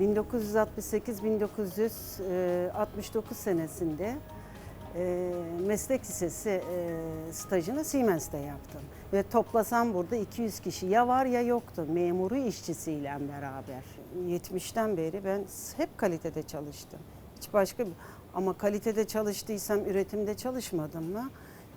1968-1969 senesinde e, meslek lisesi e, stajını Siemens'te yaptım. Ve toplasam burada 200 kişi ya var ya yoktu memuru işçisiyle beraber. 70'ten beri ben hep kalitede çalıştım. Hiç başka ama kalitede çalıştıysam üretimde çalışmadım mı?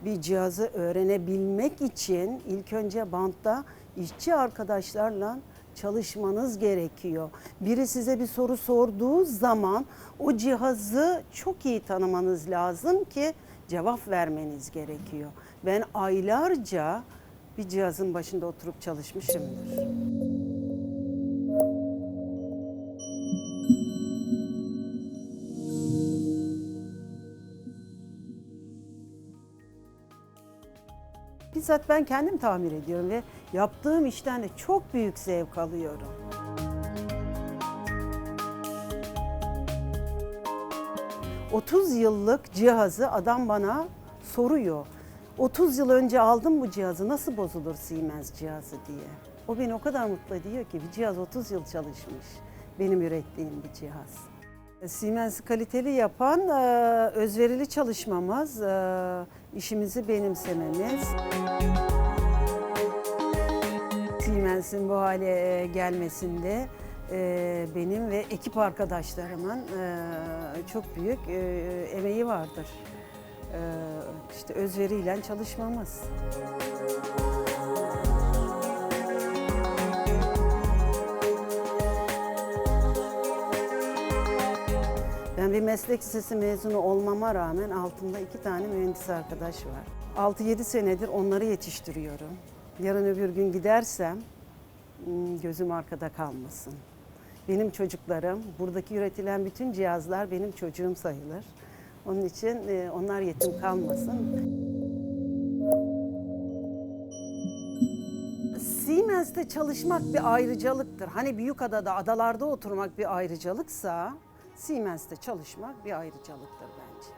Bir cihazı öğrenebilmek için ilk önce bantta işçi arkadaşlarla çalışmanız gerekiyor. Biri size bir soru sorduğu zaman o cihazı çok iyi tanımanız lazım ki cevap vermeniz gerekiyor. Ben aylarca bir cihazın başında oturup çalışmışımdır. Bizzat ben kendim tamir ediyorum ve yaptığım işten de çok büyük zevk alıyorum. ...30 yıllık cihazı adam bana soruyor. 30 yıl önce aldım bu cihazı nasıl bozulur Siemens cihazı diye. O beni o kadar mutlu ediyor ki bir cihaz 30 yıl çalışmış. Benim ürettiğim bir cihaz. Siemens'i kaliteli yapan e, özverili çalışmamız, e, işimizi benimsememiz. Siemens'in bu hale e, gelmesinde benim ve ekip arkadaşlarımın çok büyük emeği vardır. İşte özveriyle çalışmamız. Ben bir meslek lisesi mezunu olmama rağmen altımda iki tane mühendis arkadaş var. 6-7 senedir onları yetiştiriyorum. Yarın öbür gün gidersem hmm, gözüm arkada kalmasın. Benim çocuklarım, buradaki üretilen bütün cihazlar benim çocuğum sayılır. Onun için e, onlar yetim kalmasın. Siemens'te çalışmak bir ayrıcalıktır. Hani Büyükada'da, adalarda oturmak bir ayrıcalıksa Siemens'te çalışmak bir ayrıcalıktır bence.